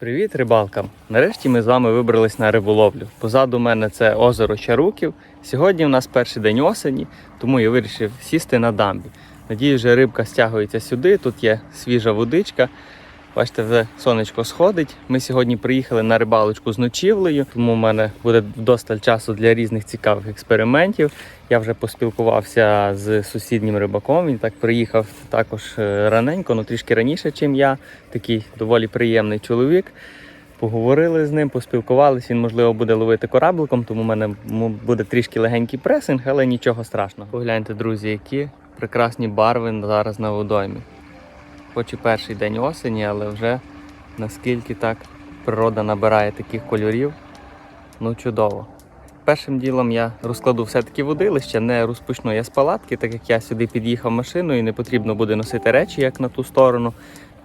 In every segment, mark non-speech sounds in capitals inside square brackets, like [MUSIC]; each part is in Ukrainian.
Привіт, рибалкам! Нарешті ми з вами вибрались на риболовлю. Позаду мене це озеро Чаруків. Сьогодні у нас перший день осені, тому я вирішив сісти на дамбі. Надію, вже рибка стягується сюди. Тут є свіжа водичка. Бачите, вже сонечко сходить. Ми сьогодні приїхали на рибалочку з ночівлею, тому в мене буде вдосталь часу для різних цікавих експериментів. Я вже поспілкувався з сусіднім рибаком. Він так приїхав також е, раненько, ну трішки раніше, ніж я. Такий доволі приємний чоловік. Поговорили з ним, поспілкувалися. Він, можливо, буде ловити корабликом, тому в мене буде трішки легенький пресинг, але нічого страшного. Погляньте, друзі, які прекрасні барви зараз на водоймі. Хоч і перший день осені, але вже наскільки так природа набирає таких кольорів. Ну, чудово. Першим ділом я розкладу все-таки водилище, не розпочну я з палатки, так як я сюди під'їхав машиною і не потрібно буде носити речі, як на ту сторону.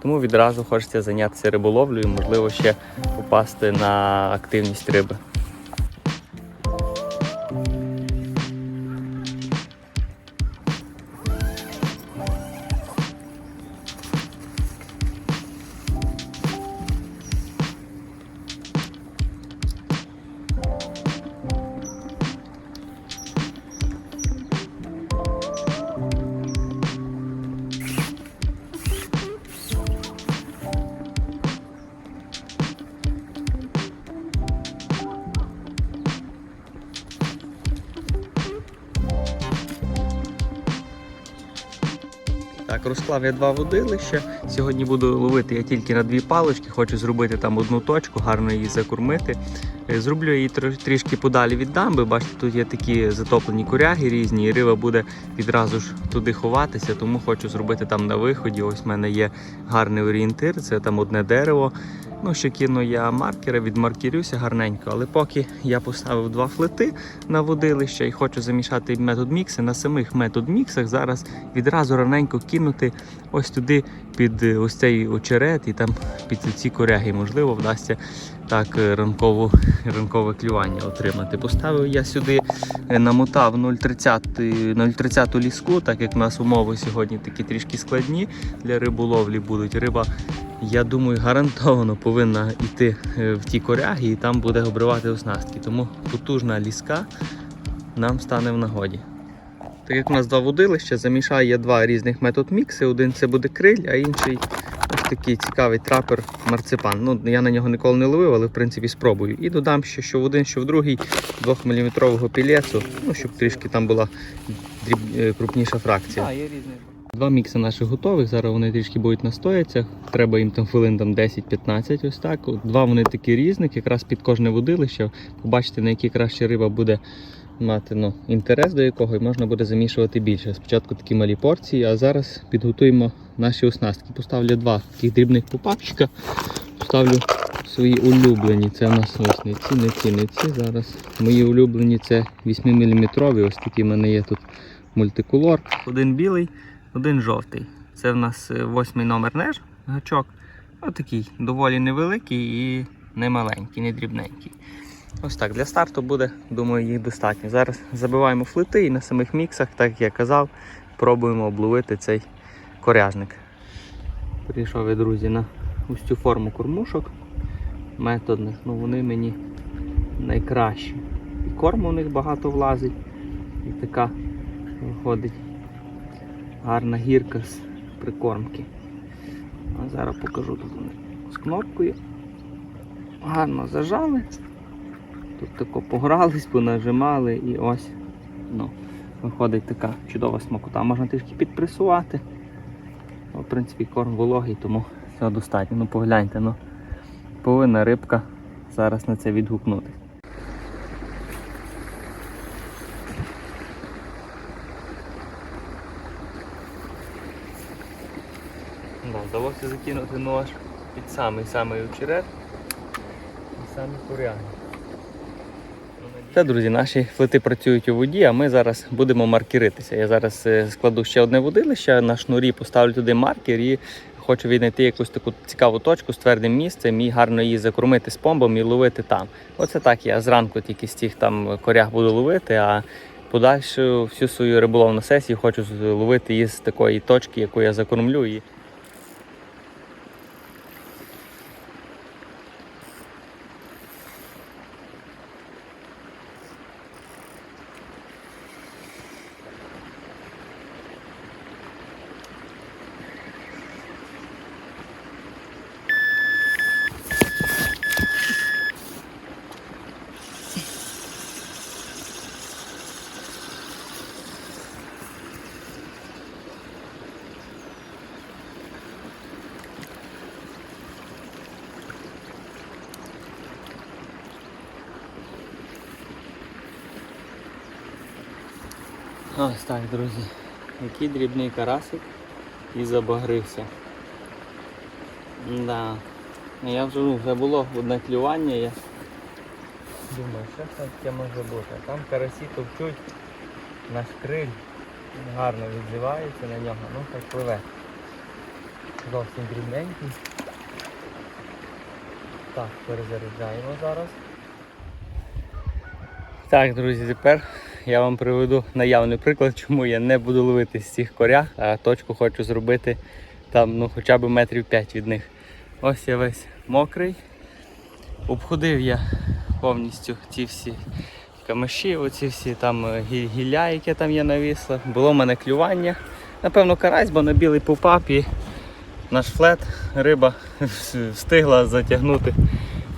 Тому відразу хочеться зайнятися риболовлею, можливо, ще попасти на активність риби. Так, я два водилища. Сьогодні буду ловити я тільки на дві палички, хочу зробити там одну точку, гарно її закормити. Е, Зроблю її трішки подалі від дамби. Бачите, тут є такі затоплені коряги різні, і риба буде відразу ж туди ховатися, тому хочу зробити там на виході. Ось в мене є гарний орієнтир, це там одне дерево. Ну, ще кину я маркера, відмаркерюся гарненько, але поки я поставив два флети на водилище і хочу замішати метод мікси, на самих метод міксах зараз відразу раненько кинути ось туди під е, ось цей очерет і там під ці коряги. Можливо, вдасться так е, ранкову, ранкове клювання отримати. Поставив я сюди, е, намотав 0,30 0,30 ліску, так як у нас умови сьогодні такі трішки складні для риболовлі будуть. Риба, я думаю, гарантовано повинна йти е, в ті коряги і там буде обривати оснастки. Тому потужна ліска нам стане в нагоді. Так як у нас два водилища, замішаю я два різних метод мікси. Один це буде криль, а інший ось такий цікавий трапер марципан. Ну, я на нього ніколи не ловив, але в принципі спробую. І додам ще що в один, що в другий 2-мм пілецу, ну, щоб трішки там була дріб... е, крупніша фракція. Два мікси наших готових. Зараз вони трішки будуть настояться. Треба їм там хвилин там 10-15, ось так. Два вони такі різних, якраз під кожне водилище. Побачите, на якій краще риба буде мати ну, інтерес до якого, і можна буде замішувати більше. Спочатку такі малі порції, а зараз підготуємо наші оснастки. Поставлю два таких дрібних попапчика. Поставлю свої улюблені. Це у нас ось не ці, не ці, не ці. Зараз мої улюблені це 8-мм. Ось такі в мене є тут мультикулор. Один білий, один жовтий. Це в нас е, восьмий номер неж гачок. Отакий доволі невеликий і не маленький, не дрібненький. Ось так, для старту буде, думаю, їх достатньо. Зараз забиваємо флити і на самих міксах, так як я казав, пробуємо обловити цей коряжник. Прийшов я, друзі, на ось цю форму кормушок методних. Ну вони мені найкращі. І корм у них багато влазить. І така виходить гарна гірка з прикормки. А зараз покажу тут вони з кнопкою. Гарно зажали. Тут тако погрались, понажимали і ось ну, виходить така чудова смакота. Можна трішки підпресувати. Ну, В принципі, корм вологий, тому цього достатньо. Ну погляньте, ну повинна рибка зараз на це відгукнутися. Вдалося закинути нож під самий самий очерет і самі коряги. Це, друзі, наші флити працюють у воді, а ми зараз будемо маркеритися. Я зараз е, складу ще одне водилище на шнурі, поставлю туди маркер і хочу віднайти якусь таку цікаву точку з твердим місцем і гарно її закормити з помбом і ловити там. Оце так я зранку тільки з цих там корях буду ловити, а подальшу всю свою риболовну сесію хочу ловити її з такої точки, яку я закормлю. Ось так, друзі. Який дрібний карасик і забагрився. Да. Ну, Я вже, вже було одне клювання, я думаю, що там таке може бути. Там карасі товчуть наш криль. Гарно відзивається на нього, ну так пливе. Зовсім дрібненький. Так, перезаряджаємо зараз. Так, друзі, тепер я вам приведу наявний приклад, чому я не буду ловити з цих корях, а точку хочу зробити там ну, хоча б метрів 5 від них. Ось я весь мокрий. Обходив я повністю ці всі камиші, оці всі там е, гілля, яке там є навісло. Було в мене клювання. Напевно, карась, бо на білий попап і наш флет риба [LAUGHS] встигла затягнути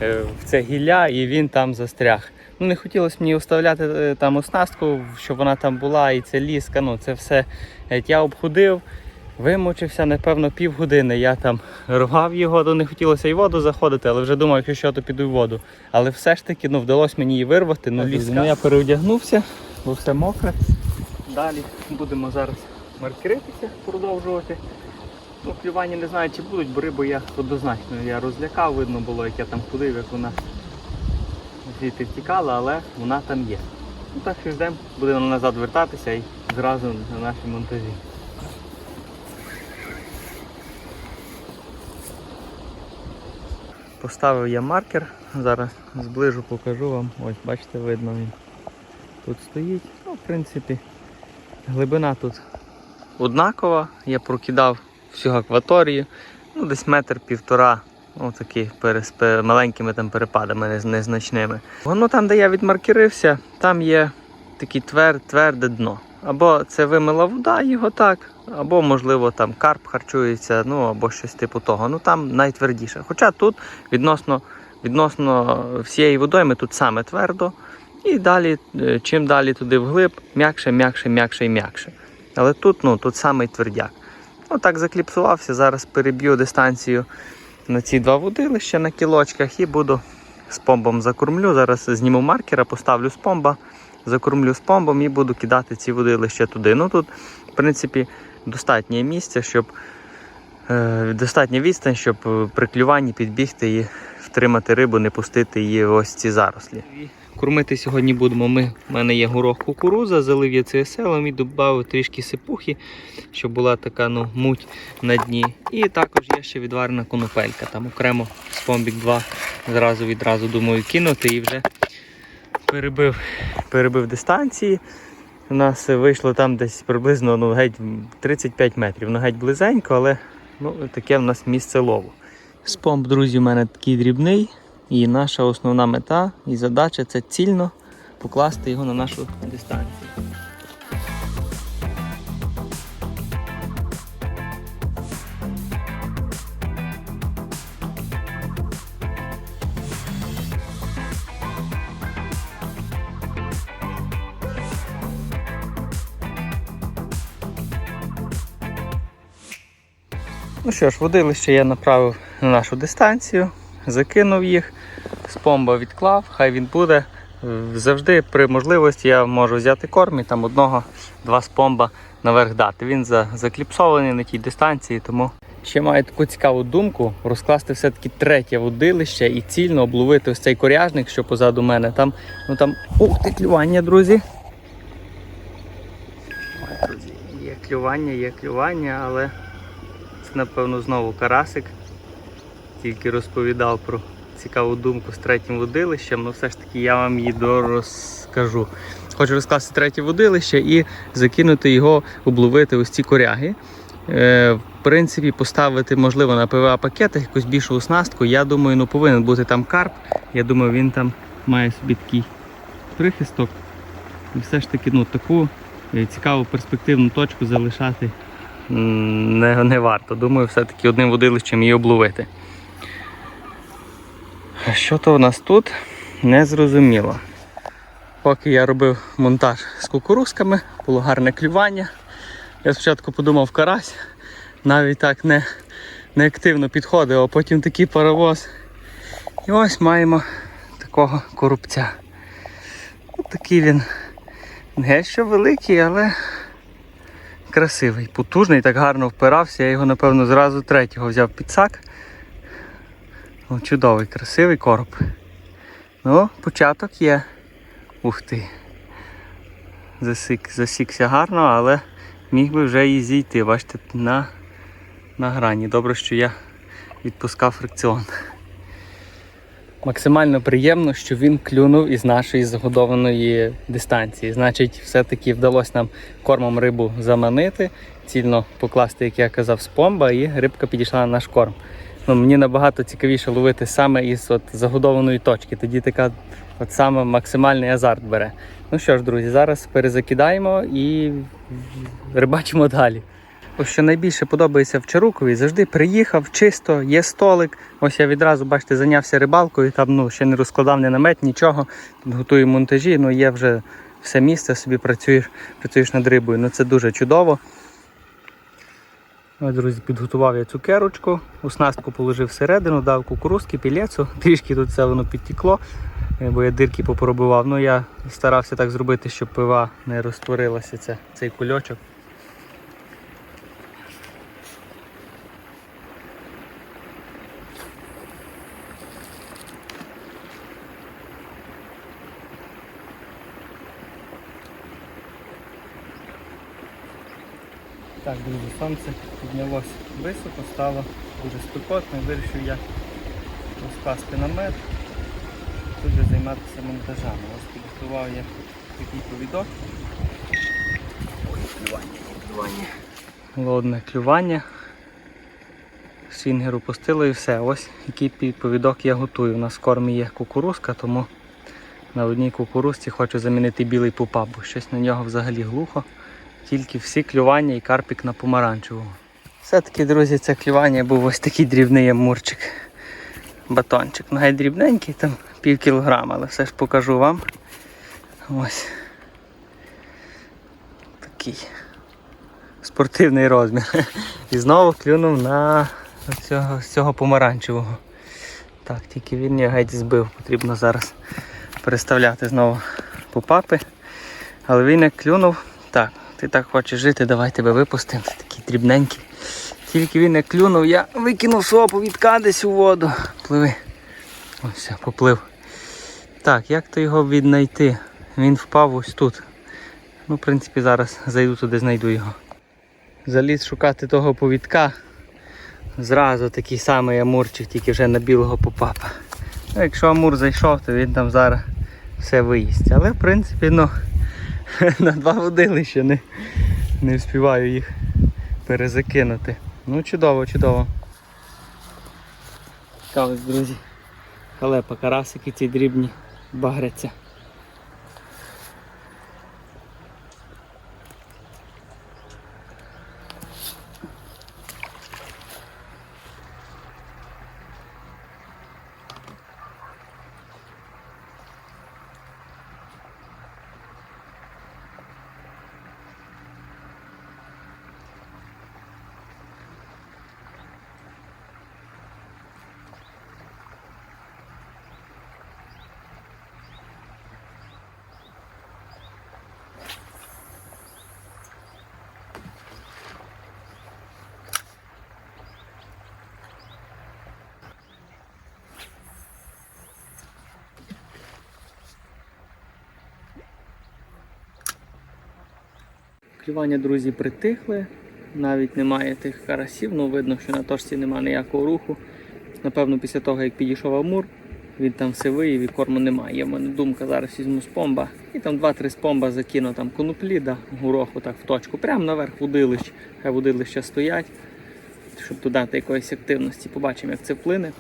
е, в це гілля і він там застряг. Ну, не хотілося мені вставляти е, там оснастку, щоб вона там була, і це ліска, ну це все. Я обходив, вимучився, напевно, півгодини. Я там рвав його, то не хотілося і воду заходити, але вже думав, якщо що, то піду в воду. Але все ж таки ну, вдалося мені її вирвати. Ну, ліска. Ну, я переодягнувся, бо все мокре. Далі будемо зараз маркеритися, продовжувати. Ну, клювання не знаю, чи будуть, бо рибу я однозначно я розлякав, видно було, як я там ходив, як вона звідти втікала, але вона там є. Ну так що ждемо, будемо назад вертатися і зразу на наші монтажі. Поставив я маркер, зараз зближу покажу вам. Ось, бачите, видно він тут стоїть. Ну, в принципі, глибина тут однакова. Я прокидав всю акваторію, ну десь метр півтора. Ну, такі перес- пе- маленькими там перепадами незначними. Воно там, де я відмаркерився, там є таке твер, тверде дно. Або це вимила вода його так, або, можливо, там карп харчується, ну або щось типу того. Ну там найтвердіше. Хоча тут відносно, відносно всієї водойми тут саме твердо. І далі, е, чим далі туди вглиб, м'якше, м'якше, м'якше і м'якше. Але тут, ну, тут самий твердяк. Ну закліпсувався, зараз переб'ю дистанцію на ці два водилища на кілочках і буду з помбом закормлю. Зараз зніму маркера, поставлю з помба, закормлю з помбом і буду кидати ці водилища туди. Ну тут, в принципі, достатнє місця, щоб е, достатня відстань, щоб е, при клюванні підбігти і втримати рибу, не пустити її в ось ці зарослі. Кормити сьогодні будемо ми. У мене є горох кукуруза, залив я ЦСЛ і додав трішки сипухи, щоб була така ну, муть на дні. І також є ще відварена конопелька. Там окремо спомбік 2 зразу відразу думаю кинути і вже перебив, перебив дистанції. У нас вийшло там десь приблизно ну, геть 35 метрів. Ну, геть близенько, але ну, таке в нас місце лову. Спомб, друзі, у мене такий дрібний. І наша основна мета і задача це цільно покласти його на нашу дистанцію. Ну що ж, водилище я направив на нашу дистанцію, закинув їх, з помба відклав, хай він буде. Завжди при можливості я можу взяти корм і там одного-два спомба наверх дати. Він закліпсований на тій дистанції, тому ще маю таку цікаву думку розкласти все-таки третє водилище і цільно обловити ось цей коряжник, що позаду мене. Там, ну там, ух ти, клювання, друзі, є клювання, є клювання, але це, напевно, знову карасик. Тільки розповідав про цікаву думку з третім водилищем, але все ж таки я вам її дорозкажу. Хочу розкласти третє водилище і закинути його, обловити ось ці коряги. Е, в принципі, поставити, можливо, на ПВА пакетах якусь більшу оснастку. Я думаю, ну повинен бути там карп. Я думаю, він там має собі такий прихисток. І все ж таки ну, таку е, цікаву перспективну точку залишати не, не варто. Думаю, все-таки одним водилищем її обловити. А Що то у нас тут? Не зрозуміло. Поки я робив монтаж з кукурузками, було гарне клювання. Я спочатку подумав карась, навіть так не, не активно підходив, а потім такий паровоз. І ось маємо такого коробця. Ось такий він Дещо великий, але красивий, потужний, так гарно впирався. Я його, напевно, зразу третього взяв під сак. О, чудовий, красивий короб. Ну, початок є. Ух ти. Засік, засікся гарно, але міг би вже і зійти. Бачите, на, на грані. Добре, що я відпускав фрикціон. Максимально приємно, що він клюнув із нашої загодованої дистанції. Значить, все-таки вдалося нам кормом рибу заманити, цільно покласти, як я казав, з помба, і рибка підійшла на наш корм. Ну, мені набагато цікавіше ловити саме із от загодованої точки. Тоді така от саме максимальний азарт бере. Ну що ж, друзі, зараз перезакидаємо і рибачимо далі. Ось що найбільше подобається в Чарукові, завжди приїхав, чисто, є столик. Ось я відразу, бачите, зайнявся рибалкою, там ну, ще не розкладав ні намет, нічого. Тут готую монтажі, ну є вже все місце, собі працюєш, працюєш над рибою. Ну це дуже чудово. Ось, друзі, підготував я цукерочку, оснастку положив всередину, дав кукурузки, пілецу. [LAUGHS] Трішки тут все воно підтекло, е, бо я дирки попробував. Ну я старався так зробити, щоб пива не розтворилася ця, цей кульочок. Так, друзі, сонце піднялося високо, стало дуже спекотно. Вирішив я розкласти намет, тут же займатися монтажами. Ось підготував я такий повідок. Ой, клювання, клювання. Голодне клювання. Свінгеру пустило і все. Ось який повідок я готую. У нас в кормі є кукурузка, тому на одній кукурузці хочу замінити білий пупа, бо щось на нього взагалі глухо. Тільки всі клювання і карпік на помаранчевого. Все-таки, друзі, це клювання був ось такий дрібний амурчик. Батончик. Ну, гай дрібненький, там пів кілограма, але все ж покажу вам. Ось. Такий спортивний розмір. І знову клюнув на цього, цього помаранчевого. Так, тільки він його геть збив. Потрібно зараз переставляти знову попапи. Але він як клюнув. Так, ти так хочеш жити, давай тебе випустимо. Ти такий дрібненький. Тільки він як клюнув, я викинув свого повідка десь у воду. Пливи. Ось поплив. Так, як то його віднайти? Він впав ось тут. Ну, в принципі, зараз зайду туди, знайду його. Заліз шукати того повідка. Зразу такий самий амурчик, тільки вже на білого попапа. Ну, якщо амур зайшов, то він там зараз все виїсть. Але в принципі, ну, [LAUGHS] на два водилища не, не вспіваю їх перезакинути. Ну, чудово, чудово. Така друзі. Халепа, карасики ці дрібні багряться. Клювання, друзі, притихли. Навіть немає тих карасів, ну видно, що на точці немає ніякого руху. Напевно, після того, як підійшов Амур, він там все виїв і корму немає. В мене думка, зараз візьму спомба. І там 2-3 спомба закину там коноплі, да, гороху так в точку. Прямо наверх водилищ. Хай водилища стоять, щоб додати якоїсь активності. Побачимо, як це вплине.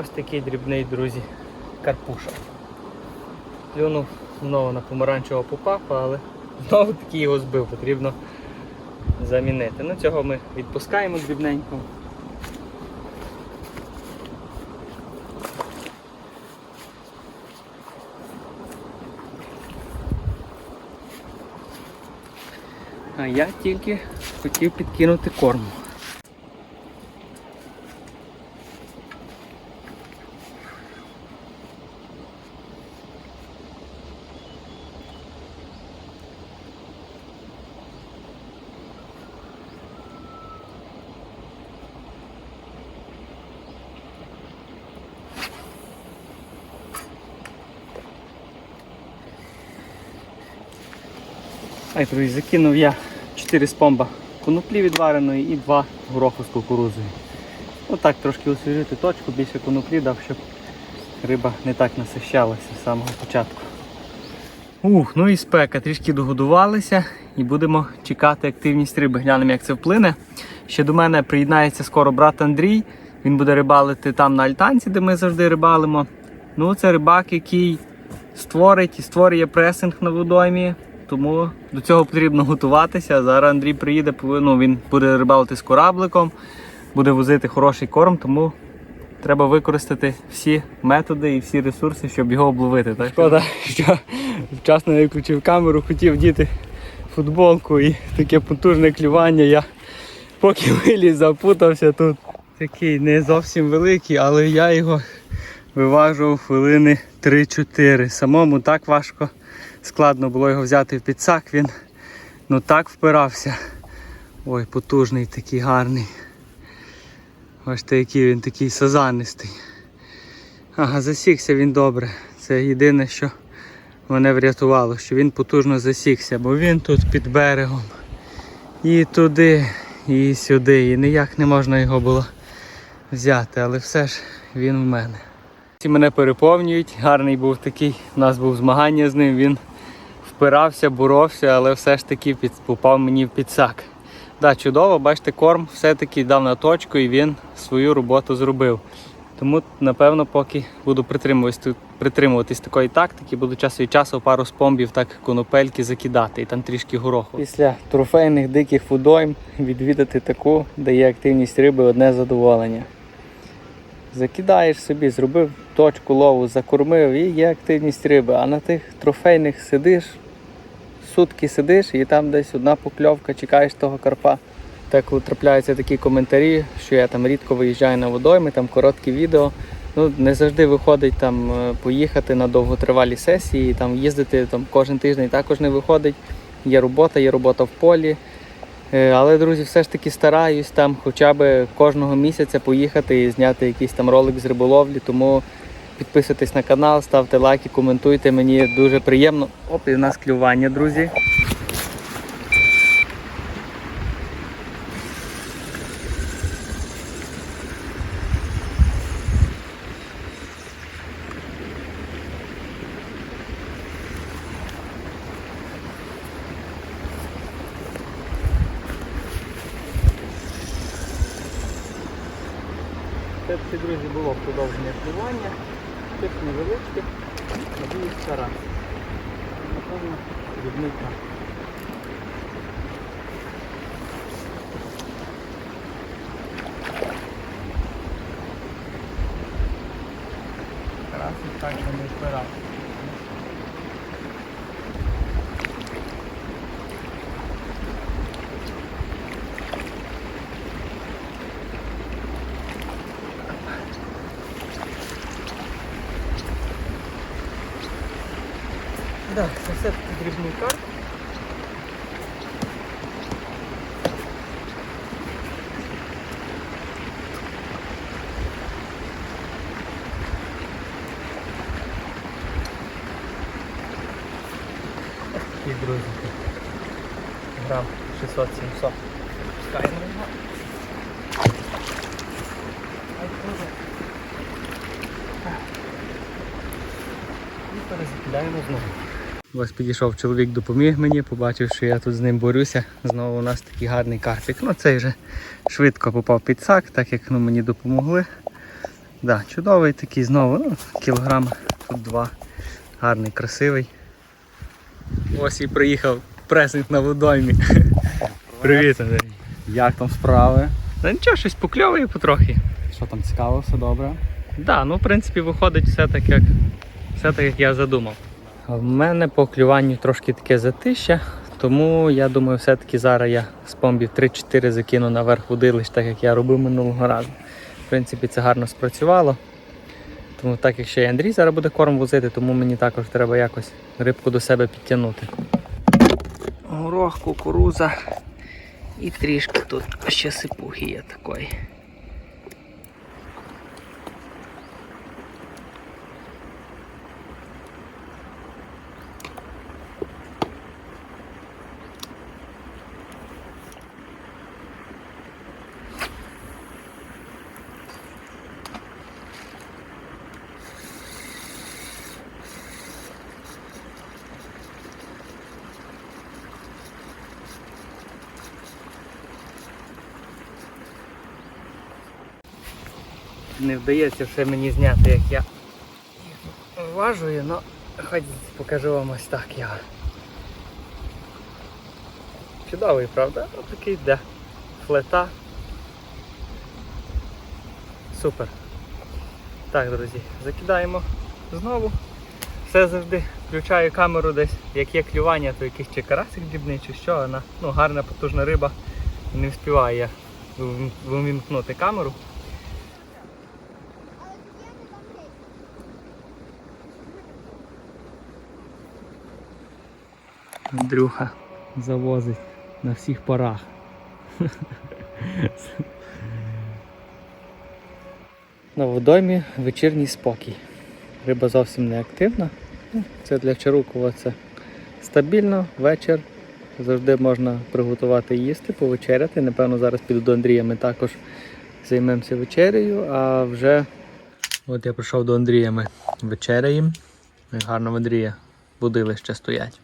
Ось такий дрібний, друзі, карпуша. Плюнув знову на помаранчевого попапа, але знову таки його збив, потрібно замінити. Ну цього ми відпускаємо дрібненько. А я тільки хотів підкинути корму. Ай, друзі, закинув я 4 спомба коноплі відвареної і 2 гороху з кукурузою. Отак трошки освіжити точку, більше коноплі дав, щоб риба не так насищалася з самого початку. Ух, ну і спека, трішки догодувалися і будемо чекати активність риби. Глянемо, як це вплине. Ще до мене приєднається скоро брат Андрій. Він буде рибалити там на альтанці, де ми завжди рибалимо. Ну, це рибак, який створить і створює пресинг на водоймі. Тому до цього потрібно готуватися. Зараз Андрій приїде, повинен- ну, він буде рибалити з корабликом, буде возити хороший корм, тому треба використати всі методи і всі ресурси, щоб його обловити. Так? Шкода, що вчасно не включив камеру, хотів діти футболку і таке потужне клювання. Я поки [LAUGHS] виліз, запутався тут. Такий не зовсім великий, але я його виважував хвилини 3-4. Самому так важко, складно було його взяти в підсак. Він ну так впирався. Ой, потужний такий гарний. Бачите, який він такий сазанистий. Ага, засікся він добре. Це єдине, що мене врятувало, що він потужно засікся, бо він тут під берегом. І туди, і сюди. І ніяк не можна його було взяти, але все ж він в мене. Ці мене переповнюють. Гарний був такий. У нас був змагання з ним. Він впирався, боровся, але все ж таки під, попав мені в підсак. Да, чудово, бачите, корм все-таки дав на точку і він свою роботу зробив. Тому, напевно, поки буду притримуватись, притримуватись такої тактики, буду час від часу пару спомбів так конопельки закидати і там трішки гороху. Після трофейних диких водойм відвідати таку, де є активність риби, одне задоволення. Закидаєш собі, зробив точку лову, закормив і є активність риби. А на тих трофейних сидиш, сутки сидиш і там десь одна покльовка, чекаєш того карпа. Так трапляються такі коментарі, що я там рідко виїжджаю на водойми, там короткі відео. Ну, не завжди виходить там е, поїхати на довготривалі сесії, там їздити там кожен тиждень також не виходить. Є робота, є робота в полі. Е, Але, друзі, все ж таки стараюсь там хоча б кожного місяця поїхати і зняти якийсь там ролик з риболовлі. Тому підписуйтесь на канал, ставте лайки, коментуйте. Мені дуже приємно. Оп, і в нас клювання, друзі. Це, всі, друзі, було продовження клювання. Тип невеличке, надіюсь, стара. Напевно, відмика. Красить так, що не впирав. Так, це дрібний карп. Такі друзі. Грам 600-700. Пускаємо його. І перезакидаємо знову. Ось підійшов чоловік, допоміг мені, побачив, що я тут з ним борюся. Знову у нас такий гарний карпік. Ну цей вже швидко попав під сак, так як ну, мені допомогли. Да, чудовий такий знову, ну, кілограм тут два. Гарний, красивий. Ось і приїхав пресинг на водоймі. [LAUGHS] Привіт, Андрій. Як там справи? Та нічого, щось покльовує потрохи. Що там цікаво, все добре? Да, ну в принципі виходить все так, як, все так, як я задумав. В мене по клюванню трошки таке затища, тому я думаю, все-таки зараз я з помбів 3-4 закину наверх водилищ, так як я робив минулого разу. В принципі, це гарно спрацювало. Тому так як ще й Андрій зараз буде корм возити, тому мені також треба якось рибку до себе підтягнути. Горох, кукуруза і трішки тут ще сипухи є такої. Не вдається все мені зняти, як я важую, але хоч покажу вам ось так я. Чудовий, правда? Отакий йде. Флета. Супер. Так, друзі, закидаємо знову. Все завжди включаю камеру десь, як є клювання, то якийсь чи карасик дрібний, чи що, вона ну, гарна потужна риба. Не вспіваю я вимкнути камеру. Андрюха завозить на всіх парах. На водоймі вечірній спокій. Риба зовсім не активна. Ну, Це для Чарукова це стабільно, вечір. Завжди можна приготувати їсти, повечеряти. Напевно, зараз піду до Андрія, ми також займемося вечерею, а вже от я прийшов до Андрія, ми вечеряємо. Гарно в Андрія будилища стоять.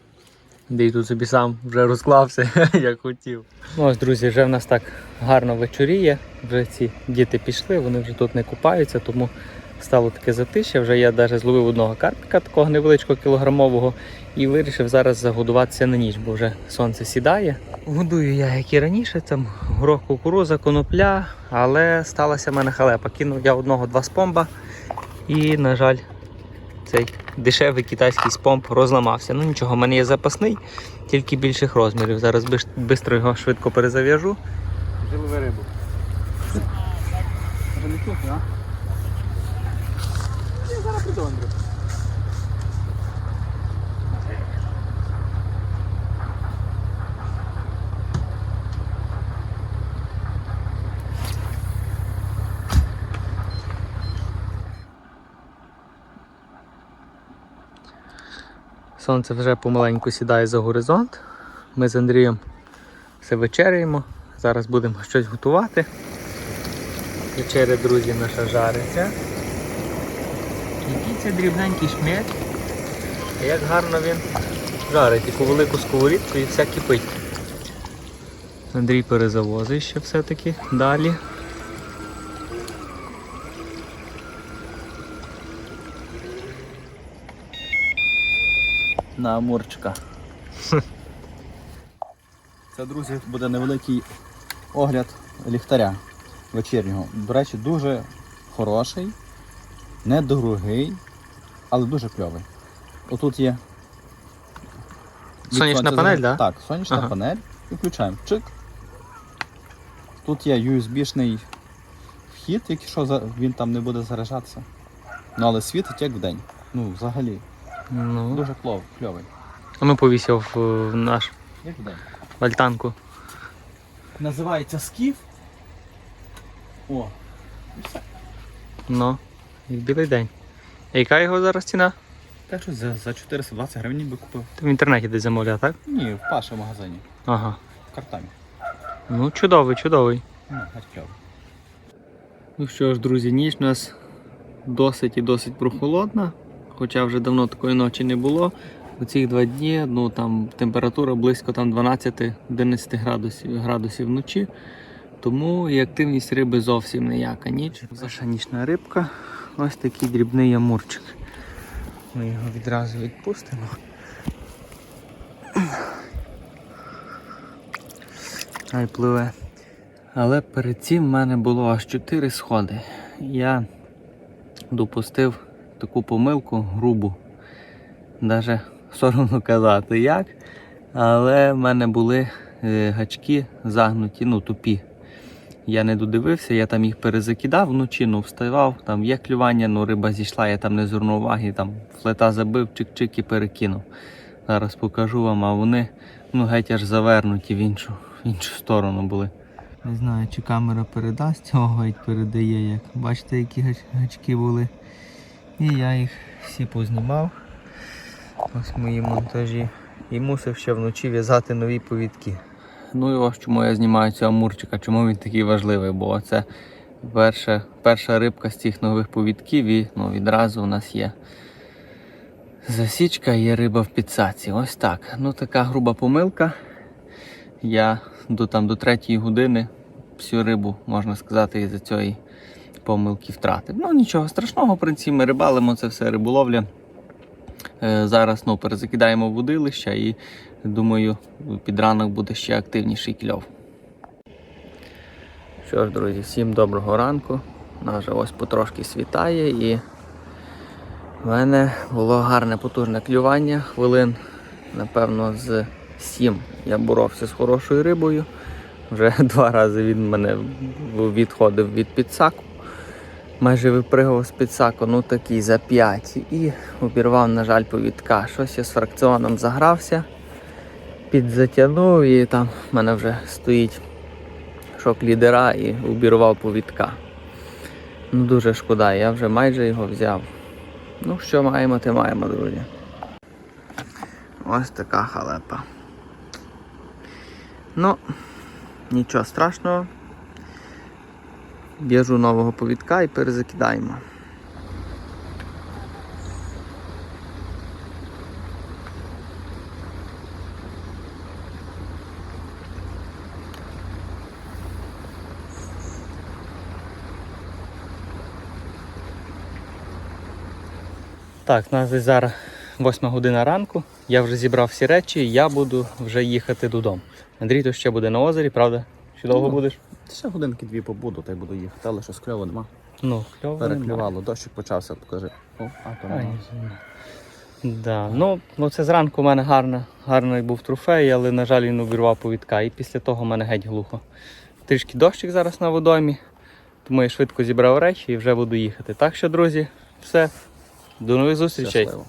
Андрій тут собі сам вже розклався, [LAUGHS] як хотів. Ну ось, друзі, вже в нас так гарно вечоріє. Вже ці діти пішли, вони вже тут не купаються, тому стало таке затишя. Вже я навіть зловив одного карпика, такого невеличкого кілограмового, і вирішив зараз загодуватися на ніч, бо вже сонце сідає. Годую я, як і раніше, там горох кукуруза, конопля, але сталася в мене халепа. Кинув я одного-два спомба і, на жаль, цей дешевий китайський спомп розламався. Ну нічого, в мене є запасний, тільки більших розмірів. Зараз швидко його швидко перезав'яжу. Жили ви рибу. Може не тут, а? Сонце вже помаленьку сідає за горизонт. Ми з Андрієм все вечеряємо. Зараз будемо щось готувати. Вечеря, друзі, наша жариться. Який це дрібненький шмель. А Як гарно він жарить, таку велику сковорідку і все кипить. Андрій перезавозить ще все-таки далі. На амурчика. Це, друзі, буде невеликий огляд ліхтаря вечірнього. До речі, дуже хороший, недорогий, але дуже кльовий. Отут є. Сонячна панель, да? Так, сонячна Ага. панель. І включаємо. Чик. Тут є USB-шний вхід, якщо він там не буде заряджатися. Ну але світить як вдень. Ну, взагалі. Ну, Дуже кльов, кльовий. а ми повісив в в наш Як вдень. альтанку. Називається скіф. О, і все. Ну, як білий день. А яка його зараз ціна? Так що за, за 420 гривень ніби купив. Ти в інтернеті десь замовляв, так? Ні, в Паша в магазині. Ага. В картамі. Ну, чудовий, чудовий. Ну, кльовий. Ну що ж, друзі, ніч у нас досить і досить прохолодна, хоча вже давно такої ночі не було. У ці два дні ну, там температура близько 12-11 градусів, градусів вночі. Тому і активність риби зовсім ніяка. Ніч. Наша нічна рибка. Ось такий дрібний ямурчик. Ми його відразу відпустимо. Хай пливе. Але перед цим в мене було аж 4 сходи. Я допустив таку помилку грубу. Даже соромно казати як. Але в мене були е, гачки загнуті, ну тупі. Я не додивився, я там їх перезакидав вночі, ну вставав, там є клювання, ну риба зійшла, я там не звернув уваги, там флета забив, чик-чик і перекинув. Зараз покажу вам, а вони ну геть аж завернуті в іншу, в іншу сторону були. Не знаю, чи камера передасть, [LAUGHS] о, геть передає, як бачите, які гач- гачки були. І я їх всі познімав. Ось мої монтажі. І мусив ще вночі в'язати нові повідки. Ну і ось чому я знімаю цього амурчика, чому він такий важливий, бо це перша, перша рибка з цих нових повідків і ну, відразу у нас є засічка, є риба в підсаці. Ось так. Ну така груба помилка. Я до, там, до третьої години всю рибу, можна сказати, із-за цієї помилки втратив. Ну нічого страшного, в принципі, ми рибалимо, це все риболовля. Е, Зараз ну, перезакидаємо водилища і думаю, під ранок буде ще активніший кльов. Що ж, друзі, всім доброго ранку. Вже ось потрошки світає і в мене було гарне потужне клювання. Хвилин, напевно, з 7 я боровся з хорошою рибою. Вже [LAUGHS] два рази він мене відходив від підсаку. Майже випригав з підсаку, ну такий за 5. І обірвав, на жаль, повідка. Щось я з фракціоном загрався, підзатягнув і там в мене вже стоїть шок лідера і обірвав повідка. Ну дуже шкода, я вже майже його взяв. Ну, що маємо, те маємо, друзі. Ось така халепа. Ну, нічого страшного. В'яжу нового повідка і перезакидаємо. Так, у нас десь зараз 8 година ранку. Я вже зібрав всі речі, я буду вже їхати додому. Андрій то ще буде на озері, правда? Ще довго Ну, будеш? Ще годинки дві побуду, та й буду їхати, але щось кльово нема. Ну, кльово. Переклювало, дощик почався, покажи. О, а то нема. Да. Ну, ну це зранку у мене гарна, гарний був трофей, але, на жаль, він обірвав повідка. І після того в мене геть глухо. Трішки дощик зараз на водоймі, тому я швидко зібрав речі і вже буду їхати. Так що, друзі, все. До нових зустрічей. Щасливо.